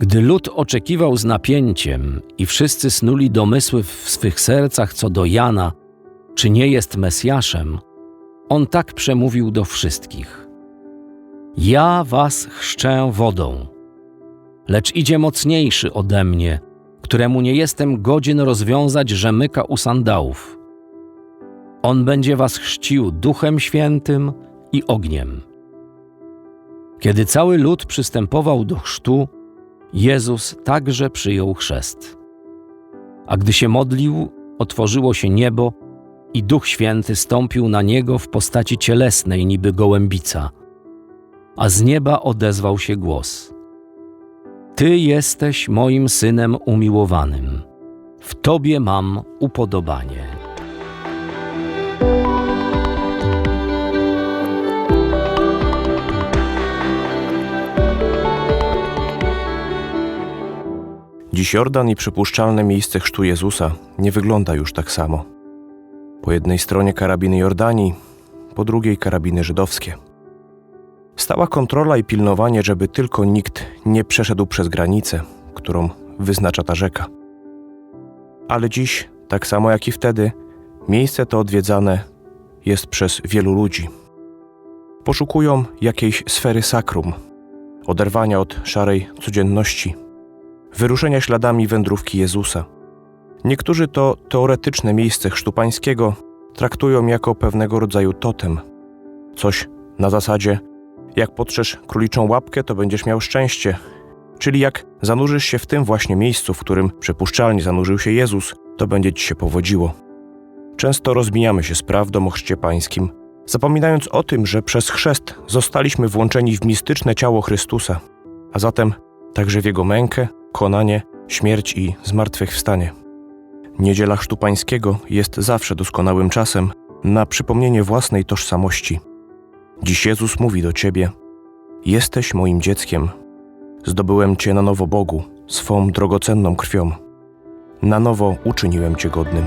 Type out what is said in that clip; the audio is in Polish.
Gdy lud oczekiwał z napięciem i wszyscy snuli domysły w swych sercach co do Jana, czy nie jest Mesjaszem, on tak przemówił do wszystkich. Ja was chrzczę wodą, lecz idzie mocniejszy ode mnie, któremu nie jestem godzien rozwiązać rzemyka u sandałów. On będzie was chrzcił duchem świętym i ogniem. Kiedy cały lud przystępował do chrztu, Jezus także przyjął chrzest. A gdy się modlił, otworzyło się niebo i Duch Święty stąpił na niego w postaci cielesnej, niby gołębica. A z nieba odezwał się głos: Ty jesteś moim synem umiłowanym. W tobie mam upodobanie. Dziś Jordan i przypuszczalne miejsce chrztu Jezusa nie wygląda już tak samo. Po jednej stronie karabiny Jordanii, po drugiej karabiny żydowskie. Stała kontrola i pilnowanie, żeby tylko nikt nie przeszedł przez granicę, którą wyznacza ta rzeka. Ale dziś, tak samo jak i wtedy, miejsce to odwiedzane jest przez wielu ludzi. Poszukują jakiejś sfery sakrum, oderwania od szarej codzienności – wyruszenia śladami wędrówki Jezusa. Niektórzy to teoretyczne miejsce chrztu pańskiego traktują jako pewnego rodzaju totem. Coś na zasadzie, jak potrzesz króliczą łapkę, to będziesz miał szczęście. Czyli jak zanurzysz się w tym właśnie miejscu, w którym przypuszczalnie zanurzył się Jezus, to będzie ci się powodziło. Często rozmijamy się z prawdą o chrzcie pańskim, zapominając o tym, że przez chrzest zostaliśmy włączeni w mistyczne ciało Chrystusa, a zatem także w Jego mękę, konanie, śmierć i zmartwychwstanie. Niedziela Chrztu Pańskiego jest zawsze doskonałym czasem na przypomnienie własnej tożsamości. Dziś Jezus mówi do Ciebie: Jesteś moim dzieckiem. Zdobyłem Cię na nowo Bogu, swą drogocenną krwią. Na nowo uczyniłem Cię godnym.